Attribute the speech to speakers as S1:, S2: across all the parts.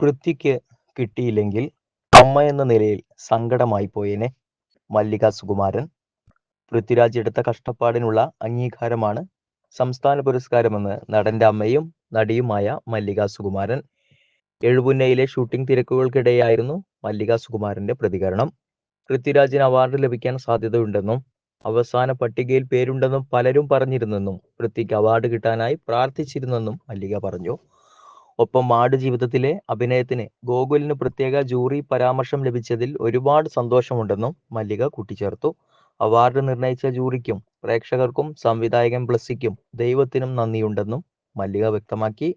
S1: പൃഥ്വിക്ക് കിട്ടിയില്ലെങ്കിൽ അമ്മ എന്ന നിലയിൽ സങ്കടമായി പോയേനെ മല്ലിക സുകുമാരൻ. പൃഥ്വിരാജ് എടുത്ത കഷ്ടപ്പാടിനുള്ള അംഗീകാരമാണ് സംസ്ഥാന പുരസ്കാരമെന്ന് നടന്റെ അമ്മയും നടിയുമായ മല്ലിക സുകുമാരൻ. എഴുപുന്നയിലെ ഷൂട്ടിംഗ് തിരക്കുകൾക്കിടെയായിരുന്നു മല്ലിക സുകുമാരന്റെ പ്രതികരണം. പൃഥ്വിരാജിന് അവാർഡ് ലഭിക്കാൻ സാധ്യതയുണ്ടെന്നും അവസാന പട്ടികയിൽ പേരുണ്ടെന്നും പലരും പറഞ്ഞിരുന്നെന്നും പൃഥ്വിക്ക് അവാർഡ് കിട്ടാനായി പ്രാർത്ഥിച്ചിരുന്നെന്നും മല്ലിക പറഞ്ഞു. ഒപ്പം മാട് ജീവിതത്തിലെ അഭിനയത്തിന് ഗോകുലിന് പ്രത്യേക ജൂറി പരാമർശം ലഭിച്ചതിൽ ഒരുപാട് സന്തോഷമുണ്ടെന്നും മല്ലിക കൂട്ടിച്ചേർത്തു. അവാർഡ് നിർണയിച്ച ജൂറിക്കും പ്രേക്ഷകർക്കും സംവിധായകൻ ബ്ലസ്സിക്കും ദൈവത്തിനും നന്ദിയുണ്ടെന്നും മല്ലിക വ്യക്തമാക്കി.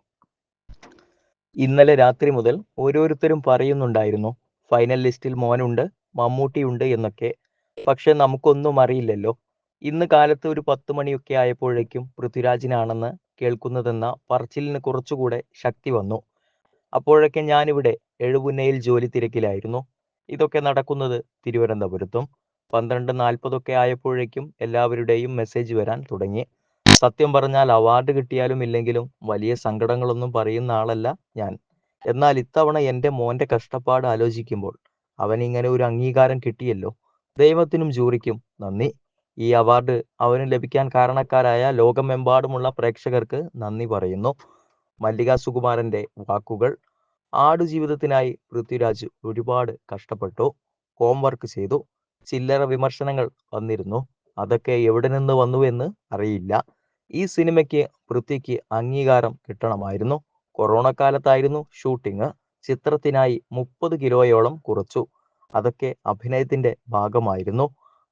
S1: ഇന്നലെ രാത്രി മുതൽ ഓരോരുത്തരും പറയുന്നുണ്ടായിരുന്നു ഫൈനൽ ലിസ്റ്റിൽ മോനുണ്ട് മമ്മൂട്ടിയുണ്ട് എന്നൊക്കെ. പക്ഷെ നമുക്കൊന്നും അറിയില്ലല്ലോ. ഇന്ന് കാലത്ത് ഒരു പത്ത് മണിയൊക്കെ ആയപ്പോഴേക്കും പൃഥ്വിരാജിനാണെന്ന് കേൾക്കുന്നതെന്ന പറച്ചിലിന് കുറച്ചുകൂടെ ശക്തി വന്നു. അപ്പോഴൊക്കെ ഞാനിവിടെ എഴുപുന്നയിൽ ജോലി തിരക്കിലായിരുന്നു. ഇതൊക്കെ നടക്കുന്നത് തിരുവനന്തപുരത്തും. പന്ത്രണ്ട് നാൽപ്പതൊക്കെ ആയപ്പോഴേക്കും എല്ലാവരുടെയും മെസ്സേജ് വരാൻ തുടങ്ങി. സത്യം പറഞ്ഞാൽ അവാർഡ് കിട്ടിയാലും ഇല്ലെങ്കിലും വലിയ സങ്കടങ്ങളൊന്നും പറയുന്ന ആളല്ല ഞാൻ. എന്നാൽ ഇത്തവണ എന്റെ മോന്റെ കഷ്ടപ്പാട് ആലോചിക്കുമ്പോൾ അവനിങ്ങനെ ഒരു അംഗീകാരം കിട്ടിയല്ലോ. ദൈവത്തിനും ജൂറിക്കും നന്ദി. ഈ അവാർഡ് അവന് ലഭിക്കാൻ കാരണക്കാരായ ലോകമെമ്പാടുമുള്ള പ്രേക്ഷകർക്ക് നന്ദി പറയുന്നു. മല്ലിക സുകുമാരന്റെ വാക്കുകൾ ആടുജീവിതത്തിനായി പൃഥ്വിരാജ് ഒരുപാട് കഷ്ടപ്പെട്ടു ഹോംവർക്ക് ചെയ്തു ചില്ലറ വിമർശനങ്ങൾ വന്നിരുന്നു. അതൊക്കെ എവിടെ നിന്ന് വന്നുവെന്ന് അറിയില്ല. ഈ സിനിമയ്ക്ക് പൃഥ്വിക്ക് അംഗീകാരം കിട്ടണമായിരുന്നു. കൊറോണ കാലത്തായിരുന്നു ഷൂട്ടിംഗ് ചിത്രത്തിനായി മുപ്പത് കിലോയോളം കുറച്ചു. അതൊക്കെ അഭിനയത്തിന്റെ ഭാഗമായിരുന്നു.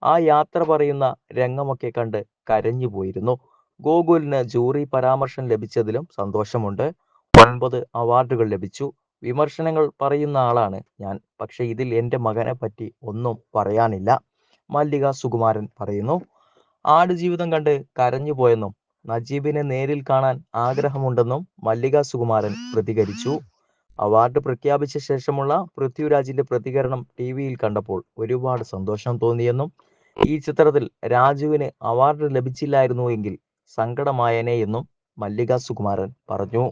S1: ആ യാത്ര പറയുന്ന രംഗമൊക്കെ കണ്ട് കരഞ്ഞു പോയിരുന്നു. ഗോകുലിന് ജൂറി പരാമർശം ലഭിച്ചതിലും സന്തോഷമുണ്ട്. ഒൻപത് അവാർഡുകൾ ലഭിച്ചു. വിമർശനങ്ങൾ പറയുന്ന ആളാണ് ഞാൻ. പക്ഷേ ഇതിൽ എന്റെ മകനെ പറ്റി ഒന്നും പറയാനില്ല. മല്ലിക സുകുമാരൻ പറയുന്നു ആടുജീവിതം കണ്ട് കരഞ്ഞു പോയെന്നും നജീബിനെ നേരിൽ കാണാൻ ആഗ്രഹമുണ്ടെന്നും മല്ലിക സുകുമാരൻ പ്രതികരിച്ചു. അവാർഡ് പ്രഖ്യാപിച്ച ശേഷമുള്ള പൃഥ്വിരാജിന്റെ പ്രതികരണം ടി വിയിൽ കണ്ടപ്പോൾ ഒരുപാട് സന്തോഷം തോന്നിയെന്നും ഈ ചിത്രത്തിൽ രാജുവിന് അവാർഡ് ലഭിച്ചില്ലായിരുന്നു എങ്കിൽ സങ്കടമായേനെ എന്നും മല്ലിക സുകുമാരൻ പറഞ്ഞു.